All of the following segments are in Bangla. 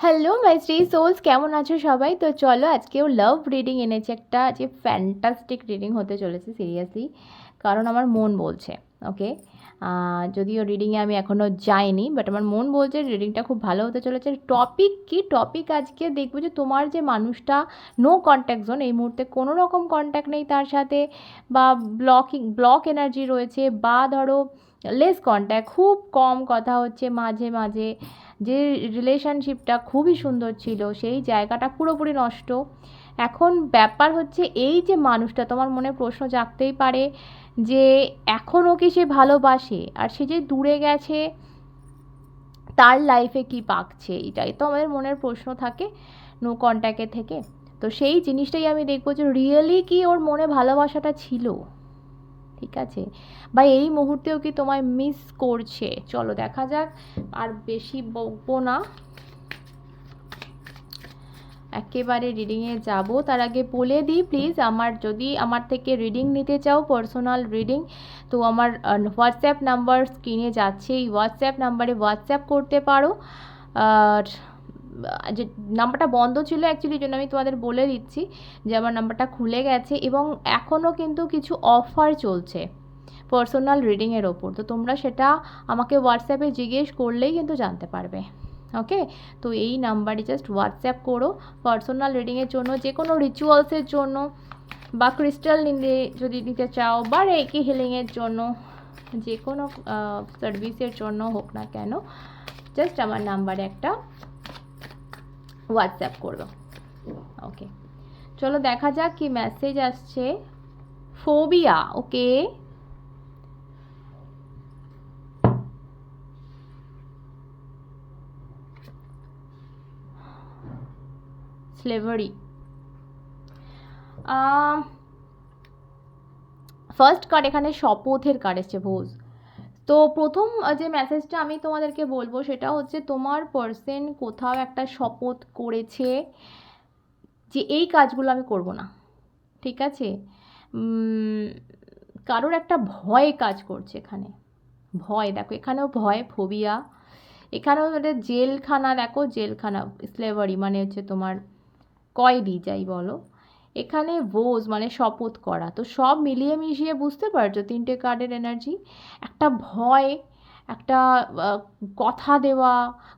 হ্যালো মাই শ্রী সোলস কেমন আছো সবাই? তো চলো আজকেও লাভ রিডিং এনেছে একটা যে ফ্যান্টাস্টিক রিডিং হতে চলেছে সিরিয়াসলি কারণ আমার মন বলছে ওকে যদিও রিডিংয়ে আমি এখনও যাইনি বাট আমার মন বলছে রিডিংটা খুব ভালো হতে চলেছে। টপিক কি? টপিক আজকে দেখব যে তোমার যে মানুষটা নো কন্ট্যাক্ট জোন এই মুহূর্তে কোনো রকম কন্ট্যাক্ট নেই তার সাথে, বা ব্লকিং ব্লক এনার্জি রয়েছে, বা ধরো লেস কন্ট্যাক্ট খুব কম কথা হচ্ছে মাঝে মাঝে। যে রিলেশনশিপটা খুবই সুন্দর ছিল, সেই জায়গাটা পুরোপুরি নষ্ট। এখন ব্যাপার হচ্ছে এই যে মানুষটা, তোমার মনে প্রশ্ন জাগতেই পারে যে এখনও কি সে ভালোবাসে? আর সে যে দূরে গেছে, তার লাইফে কি পাকছে? এটাই তো আমাদের মনের প্রশ্ন থাকে নো কন্ট্যাক্টে থেকে। তো সেই জিনিসটাই আমি দেখব যে রিয়েলি কি ওর মনে ভালোবাসাটা ছিল? ঠিক আছে? বা এই মুহূর্তেও কি তোমায় মিস করছে? চলো দেখা যাক, আর বেশি বকবো না। একেবারে রিডিংয়ে যাব। তার আগে বলে দিই প্লিজ আমার যদি, আমার থেকে রিডিং নিতে চাও পার্সোনাল রিডিং তো আমার হোয়াটসঅ্যাপ নাম্বার স্ক্রিনে যাচ্ছে এই হোয়াটসঅ্যাপ নাম্বারে হোয়াটসঅ্যাপ করতে পারো। আর যে নাম্বারটা বন্ধ ছিল অ্যাকচুয়ালি জন্য আমি তোমাদের বলে দিচ্ছি যে আমার নাম্বারটা খুলে গেছে এবং এখনও কিন্তু কিছু অফার চলছে পার্সোনাল রিডিংয়ের ওপর। তো তোমরা সেটা আমাকে হোয়াটসঅ্যাপে জিজ্ঞেস করলেই কিন্তু জানতে পারবে। ওকে তো এই নাম্বারে জাস্ট হোয়াটসঅ্যাপ করো পার্সোনাল রিডিংয়ের জন্য, যে কোনো রিচুয়ালসের জন্য বা ক্রিস্টাল নিতে যদি নিতে চাও বা রেকি হিলিংয়ের জন্য, যে কোনো সার্ভিসের জন্য হোক না কেন জাস্ট আমার নাম্বারে একটা হোয়াটসঅ্যাপ করো ওকে চলো দেখা যাক কি মেসেজ আসছে। Phobia okay slavery first card এখানে শপথের কার্ড এসছে ভোজ তো প্রথম যে মেসেজটা আমি তোমাদেরকে বলব সেটা হচ্ছে তোমার পার্সন কোথাও একটা শপথ করেছে যে এই কাজগুলো আমি করব না, ঠিক আছে? কারোর একটা ভয় কাজ করছে এখানে। ভয়, দেখো, এখানেও ভয় ফোবিয়া এখানেও জেলখানা, দেখো, জেলখানা স্লেভারি মানে হচ্ছে তোমার কয়েদি, যাই বলো। এখানে ভোজ মানে শপথ করা। তো সব মিলিয়ে মিশিয়ে বুঝতে পারছ তিনটে কার্ডের এনার্জি একটা ভয়, একটা কথা দেওয়া,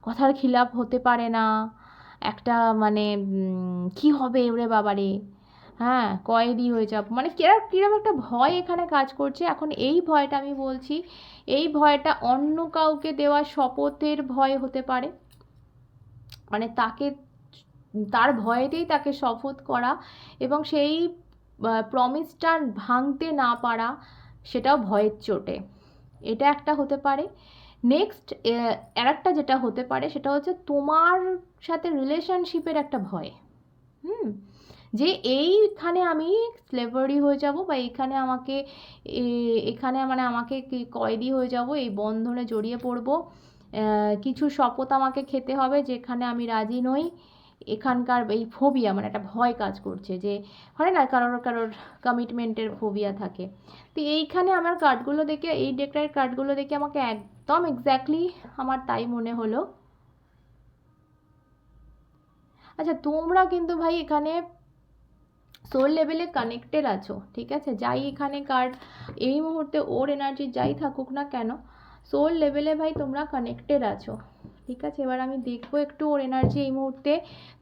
কথার খিলাপ হতে পারে না। একটা মানে কি হবে ওরে বাবারে? হ্যাঁ কয়েদি হয়ে যাব। মানে কিরম কীরকম একটা ভয় এখানে কাজ করছে? এখন এই ভয়টা আমি বলছি, এই ভয়টা অন্য কাউকে দেওয়া শপথের ভয় হতে পারে। মানে তাকে তার ভয়েতেই তাকে শপথ করা এবং সেই প্রমিসটা ভাঙতে না পারা সেটাও ভয়ের চোটে। এটা একটা হতে পারে। নেক্সট আর একটা যেটা হতে পারে সেটা হচ্ছে তোমার সাথে রিলেশনশিপের একটা ভয়। হুম? যে এইখানে আমি স্লেভারি হয়ে যাব বা এইখানে আমাকে এখানে মানে আমাকে কয়েদি হয়ে যাব, এই বন্ধনে জড়িয়ে পড়ব। কিছু শপথ আমাকে খেতে হবে যেখানে আমি রাজি নই। এখানকার এই ফোবিয়া মানে একটা ভয় কাজ করছে যে, হয় না, কারোর কারোর কমিটমেন্টের ফোবিয়া থাকে। তো এইখানে আমার কার্ডগুলো দেখে, এই ডেকটার কার্ডগুলো দেখে আমাকে একদম এক্স্যাক্টলি আমার তাই মনে হলো। আচ্ছা তোমরা কিন্তু ভাই এখানে সোল লেভেলে কানেক্টেড আছো, ঠিক আছে? যাই এখানে কার্ড এই মুহূর্তে ওর এনার্জি যাই থাকুক না কেন সোল লেভেলে ভাই তোমরা কানেক্টেড আছো। ঠিক আছে, এবার আমি দেখব একটু ওর এনার্জি এই মুহূর্তে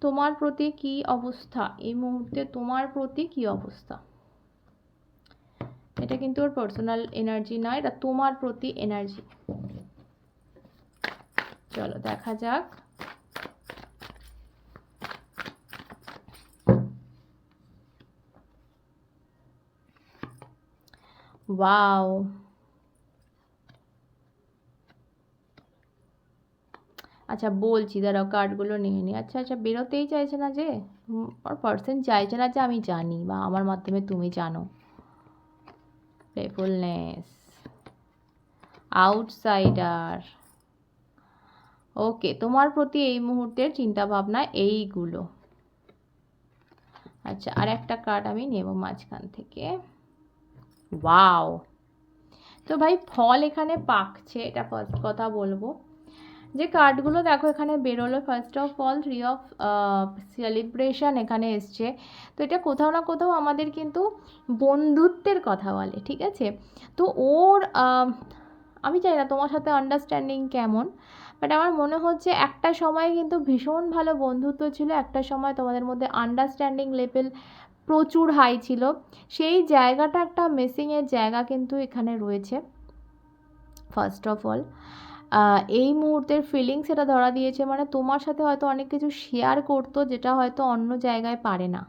তোমার প্রতি কি অবস্থা? এই মুহূর্তে তোমার প্রতি কি অবস্থা? এটা কিন্তু ওর পার্সোনাল এনার্জি নয় এটা তোমার প্রতি এনার্জি চলো, দেখা যাক। ওয়াও আচ্ছা বলছি, দাঁড়াও কার্ডগুলো নিয়ে নিই আচ্ছা আচ্ছা বেরোতেই চাইছে না যে? আর পার্সেন্ট চাইছে না যে আমি জানি বা আমার মাধ্যমে তুমি জানো। প্লেফুলনেস আউটসাইডার ওকে তোমার প্রতি এই মুহূর্তের চিন্তাভাবনা এইগুলো। আচ্ছা আর একটা কার্ড আমি নেব মাঝখান থেকে। ওয়াও তো ভাই, ফল এখানে পাকছে, এটা ফার্স্ট কথা বলব। যে কার্ডগুলো দেখো এখানে বেরোলো first of all three of celebration এখানে এসছে। তো এটা কোথাও না কোথাও আমাদের কিন্তু বন্ধুত্বের কথা বলে, ঠিক আছে? তো ওর আমি চাই না তোমার সাথে আন্ডারস্ট্যান্ডিং কেমন বাট আমার মনে হচ্ছে একটা সময় কিন্তু ভীষণ ভালো বন্ধুত্ব ছিল, একটা সময় তোমাদের মধ্যে আন্ডারস্ট্যান্ডিং লেভেল প্রচুর হাই ছিল। সেই জায়গাটা একটা মিসিংয়ের জায়গা কিন্তু এখানে রয়েছে ফার্স্ট অফ অল এই মুহূর্তের ফিলিংস এটা ধরা দিয়েছে মানে তোমার সাথে হয়তো অনেক কিছু শেয়ার করতো যেটা হয়তো অন্য জায়গায় পারে না।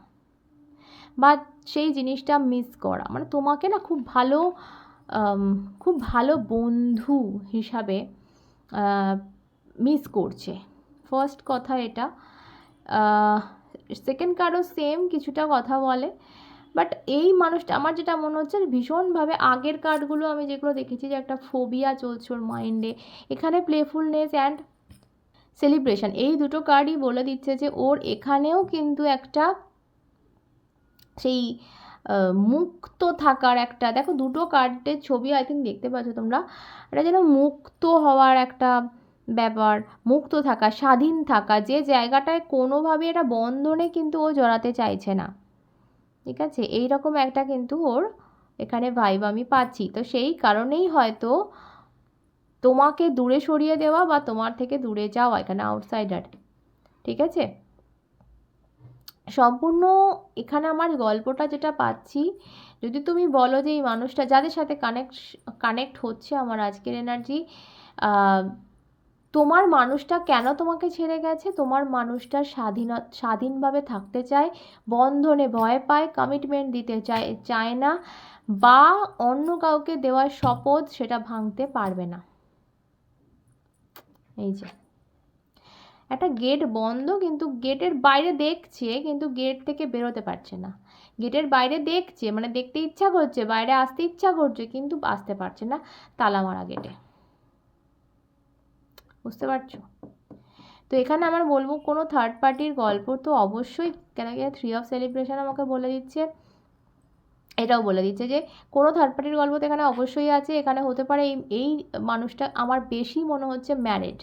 বা সেই জিনিসটা মিস করা। মানে তোমাকে না খুব ভালো খুব ভালো বন্ধু হিসাবে মিস করছে। ফার্স্ট কথা এটা। সেকেন্ড কার্ডও সেম কিছুটা কথা বলে। বাট এই মানুষটা, আমার যেটা মনে হচ্ছে ভীষণভাবে আগের কার্ডগুলো আমি যেগুলো দেখেছি যে একটা ফোবিয়া চলছে ওর মাইন্ডে এখানে প্লেফুলনেস অ্যান্ড সেলিব্রেশন এই দুটো কার্ডই বলে দিচ্ছে যে ওর এখানেও কিন্তু একটা সেই মুক্ত থাকার একটা, দেখো দুটো কার্ডের ছবি আই থিঙ্ক দেখতে পাচ্ছ তোমরা, এটা যেন মুক্ত হওয়ার একটা ব্যাপার, মুক্ত থাকা, স্বাধীন থাকা, যে জায়গাটায় কোনোভাবে এটা বন্ধনে কিন্তু ও জড়াতে চাইছে না। ঠিক আছে? এই রকম একটা কিন্তু ওর এখানে ভাইব আমি পাচ্ছি। তো সেই কারণেই হয়তো তোমাকে দূরে সরিয়ে দেওয়া বা তোমার থেকে দূরে যাওয়া এখানে আউটসাইডার ঠিক আছে? সম্পূর্ণ এখানে আমার গল্পটা যেটা পাচ্ছি, যদি তুমি বলো যে এই মানুষটা, যাদের সাথে কানেক্ট কানেক্ট হচ্ছে আমার আজকের এনার্জি তোমার মানুষটা কেন তোমাকে ছেড়ে গেছে? তোমার মানুষটা স্বাধীন, স্বাধীনভাবে থাকতে চায়, বন্ধনে ভয় পায় কমিটমেন্ট দিতে চায় চায় না বা অন্য কাউকে দেওয়ার শপথ সেটা ভাঙতে পারবে না। এই যে। একটা গেট বন্ধ কিন্তু গেটের বাইরে দেখছে, কিন্তু গেট থেকে বেরোতে পারছে না। গেটের বাইরে দেখছে মানে দেখতে ইচ্ছা করছে, বাইরে আসতে ইচ্ছা করছে, কিন্তু আসতে পারছে না তালা মারা গেটে বুঝতে পারছ? তো এখানে আমার বলব কোনো থার্ড পার্টির গল্প তো অবশ্যই কেন কি থ্রি অফ সেলিব্রেশন আমাকে বলে দিচ্ছে? এটাও বলে দিচ্ছে যে কোনো থার্ড পার্টির গল্প তো এখানে অবশ্যই আছে। এখানে হতে পারে এই এই মানুষটা, আমার বেশি মনে হচ্ছে ম্যারেড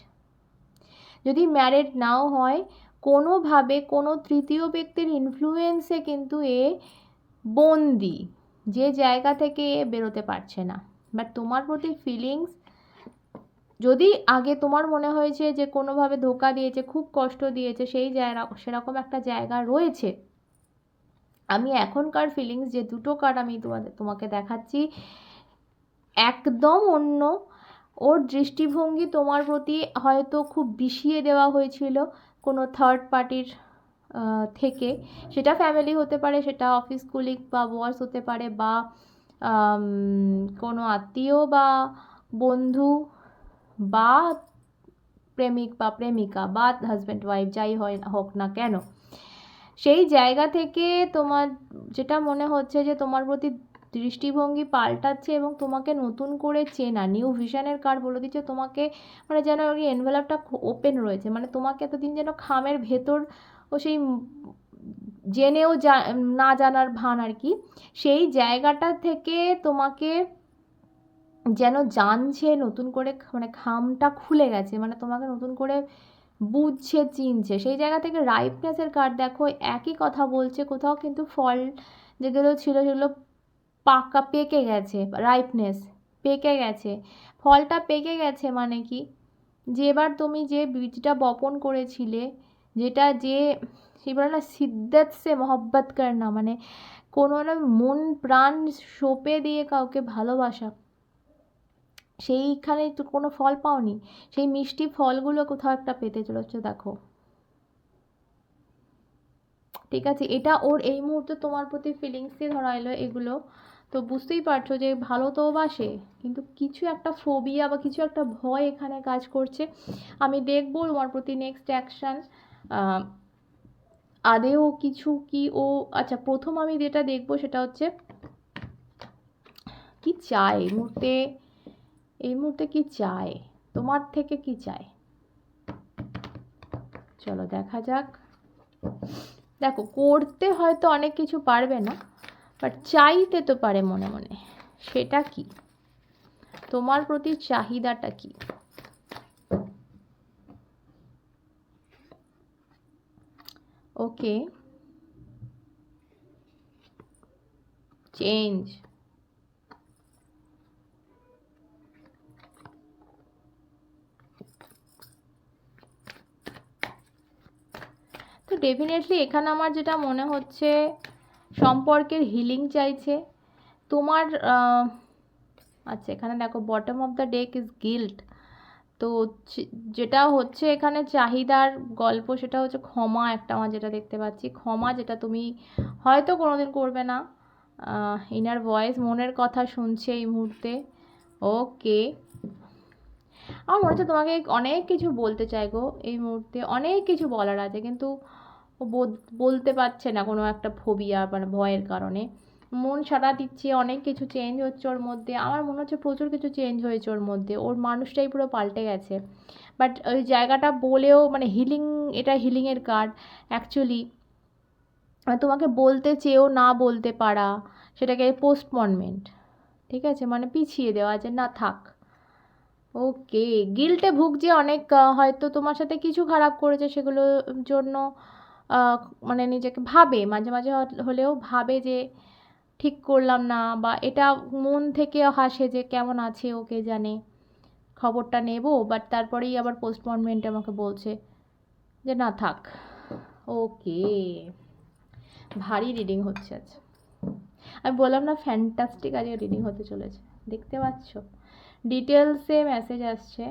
যদি ম্যারেড নাও হয়, কোনোভাবে কোনো তৃতীয় ব্যক্তির ইনফ্লুয়েন্সে কিন্তু এ বন্দি। যে জায়গা থেকে এ বেরোতে পারছে না। বাট তোমার প্রতি ফিলিংস যদি আগে তোমার মনে হয়েছে যে কোনোভাবে ধোকা দিয়েছে, খুব কষ্ট দিয়েছে, সেই জায়গা, সেরকম একটা জায়গা রয়েছে, আমি এখনকার ফিলিংস যে দুটো কার্ড আমি তোমাদের তোমাকে দেখাচ্ছি, একদম অন্য। ওর দৃষ্টিভঙ্গি তোমার প্রতি হয়তো খুব বিষিয়ে দেওয়া হয়েছিল কোনো থার্ড পার্টির থেকে। সেটা ফ্যামিলি হতে পারে, সেটা অফিস কুলিগ বা বস হতে পারে বা কোনো আত্মীয় বা বন্ধু বা প্রেমিক বা প্রেমিকা বা হাজব্যান্ড ওয়াইফ যাই হয় হোক না কেন, সেই জায়গা থেকে তোমার যেটা মনে হচ্ছে যে তোমার প্রতি দৃষ্টিভঙ্গি পাল্টাচ্ছে এবং তোমাকে নতুন করে চেনা নিউ ভিশনের কার্ড বলে দিচ্ছে, তোমাকে মানে যেন ওই এনভেলপটা ওপেন রয়েছে মানে তোমাকে এতদিন যেন খামের ভেতর ও সেই জেনেও না জানার ভান আর কি, সেই জায়গাটা থেকে তোমাকে যেন জানছে নতুন করে মানে খামটা খুলে গেছে মানে তোমাকে নতুন করে বুঝছে, চিনছে। সেই জায়গা থেকে রাইপনেসের কার্ড দেখো, একই কথা বলছে, কোথাও কিন্তু ফল যেগুলো ছিল সেগুলো পাকা পেকে গেছে রাইপনেস পেকে গেছে। ফলটা পেকে গেছে মানে কি? যে এবার তুমি যে বীজটা বপন করেছিলে, যেটা যে সে বলে না সিদ্দত সে মহব্বত করনা মানে কোনো না মন প্রাণ সোপে দিয়ে কাউকে ভালোবাসা সেইখানে কোনো ফল পাওনি। সেই মিষ্টি ফলগুলো কোথাও একটা পেতে চলেছে, দেখো। ঠিক আছে, এটা ওর এই মুহূর্তে তোমার প্রতি ফিলিংসই ধরা এলো এগুলো। তো বুঝতেই পারছ যে ভালো তো বাসে, কিন্তু কিছু একটা ফোবিয়া বা কিছু একটা ভয় এখানে কাজ করছে। আমি দেখব তোমার প্রতি নেক্সট অ্যাকশান আদেও কিছু কি ও আচ্ছা প্রথম আমি যেটা দেখব সেটা হচ্ছে, কি চায় এই মুহূর্তে? এই মুহূর্তে কি চায়? তোমার থেকে কি চায়? চলো দেখা যাক। দেখো, করতে হয়তো অনেক কিছু পারবে না বাট চাইতে তো পারে মনে মনে। সেটা কি? তোমার প্রতি চাহিদাটা কি? ওকে চেঞ্জ ডেফিনেটলি এখানে আমার যেটা মনে হচ্ছে, সম্পর্কের হিলিং চাইছে। তোমার আচ্ছা এখানে দেখো bottom of the deck is guilt তো যেটা হচ্ছে এখানে চাহিদার গল্প, সেটা হচ্ছে ক্ষমা একটা আমার যেটা দেখতে পাচ্ছি। ক্ষমা যেটা তুমি হয়তো কোনোদিন করবে না। ইনার ভয়েস মনের কথা শুনছে এই মুহূর্তে। ওকে আমার মনে হচ্ছে তোমাকে অনেক কিছু বলতে চাই গো এই মুহূর্তে। অনেক কিছু বলার আছে, কিন্তু ও বলতে পারছে না কোনো একটা ফোবিয়া মানে ভয়ের কারণে। মন সাড়া দিচ্ছে, অনেক কিছু চেঞ্জ হচ্ছে ওর মধ্যে। আমার মনে হচ্ছে প্রচুর কিছু চেঞ্জ হয়েছে ওর মধ্যে। ওর মানুষটাই পুরো পাল্টে গেছে। বাট ওই জায়গাটা বলেও মানে হিলিং এটা হিলিংয়ের কার্ড অ্যাকচুয়ালি তোমাকে বলতে চেয়েও না বলতে পারা, সেটাকে পোস্টপনমেন্ট ঠিক আছে? মানে পিছিয়ে দেওয়া যে না থাক। ওকে গিল্টে ভুগছে অনেক হয়তো তোমার সাথে কিছু খারাপ করেছে সেগুলোর জন্য। মানে নিজেকে ভাবে মাঝে মাঝে হলেও ভাবে যে ঠিক করলাম না বা এটা মন থেকে হাসে যে কেমন আছে ওকে জানে। খবরটা নেব বাট তারপরেই আবার পোস্টপনমেন্টে আমাকে বলছে যে না থাক। ওকে ভারী রিডিং হচ্ছে আচ্ছা আমি বললাম না ফ্যান্টাস্টিক আজকে রিডিং হতে চলেছে। দেখতে পাচ্ছ? ডিটেলসে মেসেজ আসছে।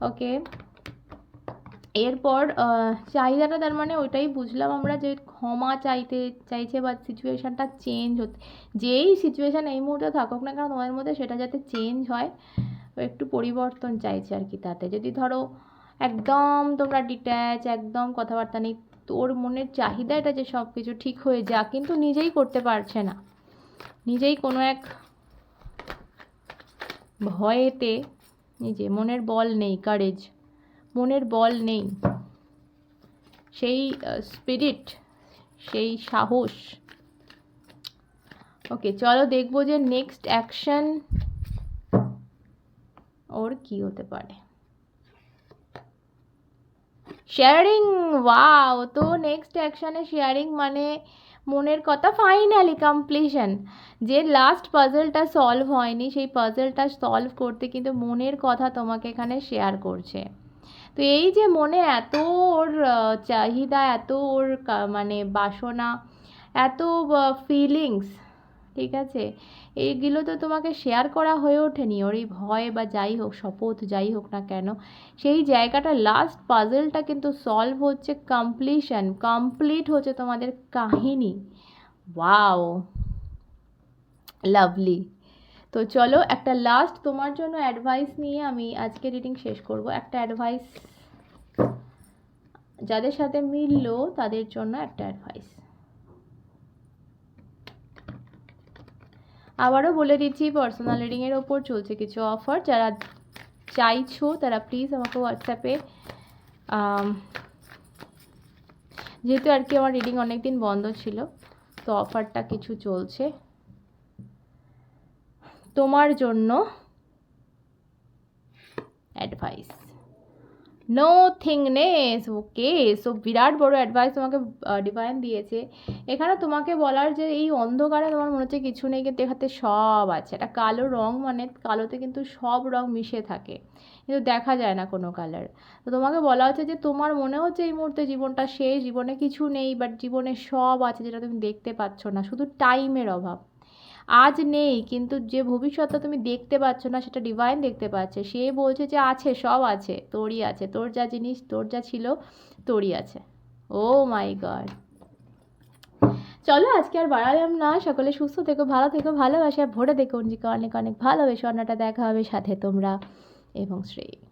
ওকে এরপর চাহিদাটা তার মানে ওইটাই বুঝলাম আমরা যে ক্ষমা চাইতে, চাইছে বা সিচুয়েশানটা চেঞ্জ হতে যেই সিচুয়েশান এই মুহূর্তে থাকুক না কেন, তোমাদের মধ্যে সেটা যাতে চেঞ্জ হয় একটু পরিবর্তন চাইছে আর কি তাতে। যদি ধরো, একদম তোমরা ডিট্যাচ একদম কথাবার্তা নেই, তোর মনের চাহিদা এটা যে সব কিছু ঠিক হয়ে যা কিন্তু নিজেই করতে পারছে না। নিজেই কোনো এক ভয়েতে নিজে, মনের বল নেই কারেজ মনের বল নেই। সেই স্পিরিট সেই সাহস। ওকে চলো দেখব যে নেক্সট অ্যাকশন ওর কি হতে পারে। শেয়ারিং ওয়াও তো নেক্সট অ্যাকশনে শেয়ারিং মানে মনের কথা ফাইনালি কমপ্লিশন যে লাস্ট পাজলটা সলভ হয়নি, সেই পাজলটা সলভ করতে কিন্তু মনের কথা তোমাকে এখানে শেয়ার করছে। তো এই যে মনে এত ওর চাহিদা, এত ওর মানে বাসনা, এত ফিলিংস ঠিক আছে? এইগুলো তো তোমাকে শেয়ার করা হয়ে ওঠেনি। ওর এই ভয় বা যাই হোক, শপথ যাই হোক না কেন, সেই জায়গাটা লাস্ট পাজলটা কিন্তু সলভ হচ্ছে কমপ্লিশন কমপ্লিট হচ্ছে তোমাদের কাহিনী। ওয়াও লাভলি তো চলো একটা লাস্ট তোমার জন্য অ্যাডভাইস নিয়ে আমি আজকে রিডিং শেষ করব। একটা অ্যাডভাইস যাদের সাথে মিললো তাদের জন্য একটা অ্যাডভাইস আবারও বলে দিচ্ছি পার্সোনাল রিডিংয়ের ওপর চলছে কিছু অফার যারা চাইছো তারা প্লিজ আমাকে হোয়াটসঅ্যাপে যেহেতু আর কি আমার রিডিং অনেক দিন বন্ধ ছিল, তো অফারটা কিছু চলছে। তোমার জন্য advice nothingness okay so বিরাট বড় অ্যাডভাইস তোমাকে ডিভাইন দিয়েছে। এখানে তোমাকে বলার যে এই অন্ধকারে তোমার মনে হচ্ছে কিছু নেই, কিন্তু এখানে সব আছে। একটা কালো রং মানে কালোতে কিন্তু সব রং মিশে থাকে। কিন্তু দেখা যায় না কোনো কালার তো তোমাকে বলা হচ্ছে যে তোমার মনে হচ্ছে এই মুহূর্তে জীবনটা শেষ, জীবনে কিছু নেই বাট জীবনে সব আছে যেটা তুমি দেখতে পাচ্ছ না। শুধু টাইমের অভাব। আজ নেই, কিন্তু যে ভবিষ্যৎটা তুমি দেখতে পাচ্ছ না, সেটা ডিভাইন দেখতে পাচ্ছে। সে বলছে যে আছে, সব আছে, তোরই আছে। তোর যা জিনিস, তোর যা ছিল, তোরই আছে। Oh my god. চলো, আজকে আর বাড়ালাম না। সকলে সুস্থ থেকো, ভালো থেকো, ভালোবাসা, ভরে দেখো। নিজেকে অনেক অনেক ভালোবেসো অন্যটা দেখা হবে, সাথে তোমরা এবং শ্রেয়।